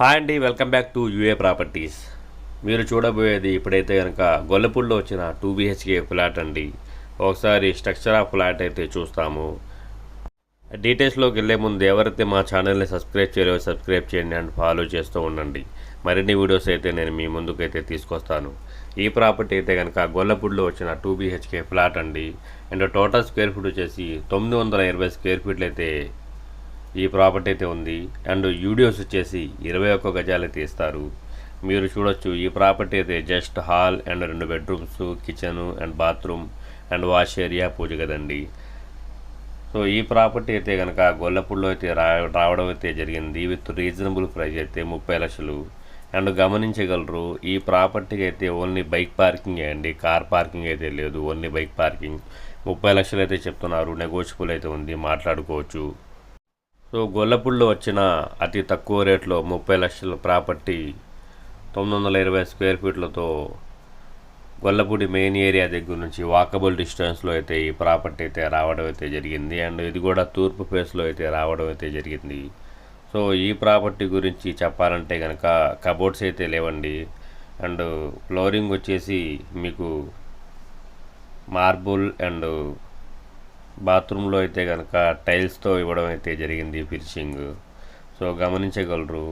Hi అండి welcome back to UA properties. మీరు చూడబోయేది ఇప్పుడైతే కనుక గొల్లపూడిలో వచ్చిన టూ బీహెచ్కే ఫ్లాట్ అండి. ఒకసారి స్ట్రక్చర్ ఆఫ్ ఫ్లాట్ అయితే చూస్తాము. డీటెయిల్స్లోకి వెళ్ళే ముందు ఎవరైతే మా ఛానల్ని సబ్స్క్రైబ్ చేయలేవో సబ్స్క్రైబ్ చేయండి అండ్ ఫాలో చేస్తూ ఉండండి. మరిన్ని వీడియోస్ అయితే నేను మీ ముందుకైతే తీసుకొస్తాను. ఈ ప్రాపర్టీ అయితే కనుక గొల్లపూడిలో వచ్చిన టూ బీహెచ్కే ఫ్లాట్ అండి. అండ్ టోటల్ స్క్వేర్ ఫీట్ వచ్చేసి తొమ్మిది వందల ఇరవై స్క్వేర్ ఫీట్లు అయితే ఈ ప్రాపర్టీ అయితే ఉంది. అండ్ యూడియోస్ వచ్చేసి ఇరవై ఒక్క గజాలు అయితే ఇస్తారు. మీరు చూడొచ్చు ఈ ప్రాపర్టీ అయితే జస్ట్ హాల్ అండ్ రెండు bedrooms kitchen and bathroom and wash area పూజ కదండి. సో ఈ ప్రాపర్టీ అయితే కనుక గొల్లపూడిలో అయితే రా రావడం అయితే జరిగింది విత్ రీజనబుల్ ప్రైస్ అయితే ముప్పై లక్షలు. అండ్ గమనించగలరు ఈ ప్రాపర్టీకి అయితే ఓన్లీ బైక్ పార్కింగ్ అండి. కార్ పార్కింగ్ అయితే లేదు ఓన్లీ బైక్ పార్కింగ్. ముప్పై లక్షలు అయితే చెప్తున్నారు నెగోషియబుల్ అయితే ఉంది మాట్లాడుకోవచ్చు. సో గొల్లపూడిలో వచ్చిన అతి తక్కువ రేట్లో ముప్పై లక్షల ప్రాపర్టీ తొమ్మిది వందల ఇరవై స్క్వేర్ ఫీట్లతో గొల్లపూడి మెయిన్ ఏరియా దగ్గర నుంచి వాకబుల్ డిస్టెన్స్లో అయితే ఈ ప్రాపర్టీ అయితే రావడం అయితే జరిగింది. అండ్ ఇది కూడా తూర్పు ఫేస్లో అయితే రావడం అయితే జరిగింది. సో ఈ ప్రాపర్టీ గురించి చెప్పాలంటే కనుక కబోర్డ్స్ అయితే లేవండి. అండ్ ఫ్లోరింగ్ వచ్చేసి మీకు మార్బుల్ అండ్ బాత్రూంలో అయితే కనుక టైల్స్తో ఇవ్వడం అయితే జరిగింది ఫినిషింగ్. సో గమనించగలరు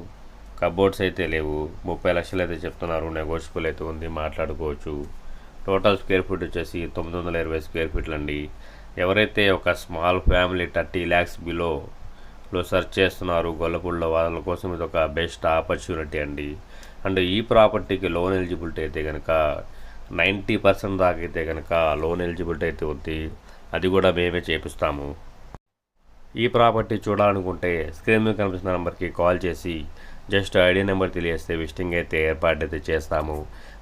కబోర్డ్స్ అయితే లేవు. ముప్పై లక్షలు అయితే చెప్తున్నారు నెగోషియబుల్ అయితే ఉంది మాట్లాడుకోవచ్చు. టోటల్ స్క్వేర్ ఫీట్ వచ్చేసి తొమ్మిది వందల ఇరవై స్క్వేర్ ఫీట్లు అండి. ఎవరైతే ఒక స్మాల్ ఫ్యామిలీ థర్టీ ల్యాక్స్ బిలోలో సెర్చ్ చేస్తున్నారు గొల్లపూడిలో వాళ్ళ కోసం ఇది ఒక బెస్ట్ ఆపర్చునిటీ అండి. అండ్ ఈ ప్రాపర్టీకి లోన్ ఎలిజిబిలిటీ అయితే కనుక నైంటీ పర్సెంట్ దాకైతే అయితే కనుక లోన్ ఎలిజిబిలిటీ అయితే ఉంది. అది కూడా మేమే చేపిస్తాము. ఈ ప్రాపర్టీ చూడాలనుకుంటే స్క్రీన్ మీద కనిపిస్తున్న నెంబర్కి కాల్ చేసి జస్ట్ ఐడి నెంబర్ తెలియస్తే విజిటింగ్ అయితే ఏర్పాటు అయితే చేస్తాము.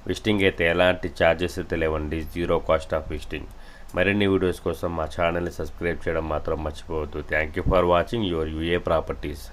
విజిటింగ్ అయితే ఎలాంటి ఛార్జెస్ అయితే లేవండి. Zero cost of visiting. మరిన్ని వీడియోస్ కోసం మా ఛానల్ని సబ్స్క్రైబ్ చేయడం మాత్రం మర్చిపోవద్దు. Thank you for watching your UA properties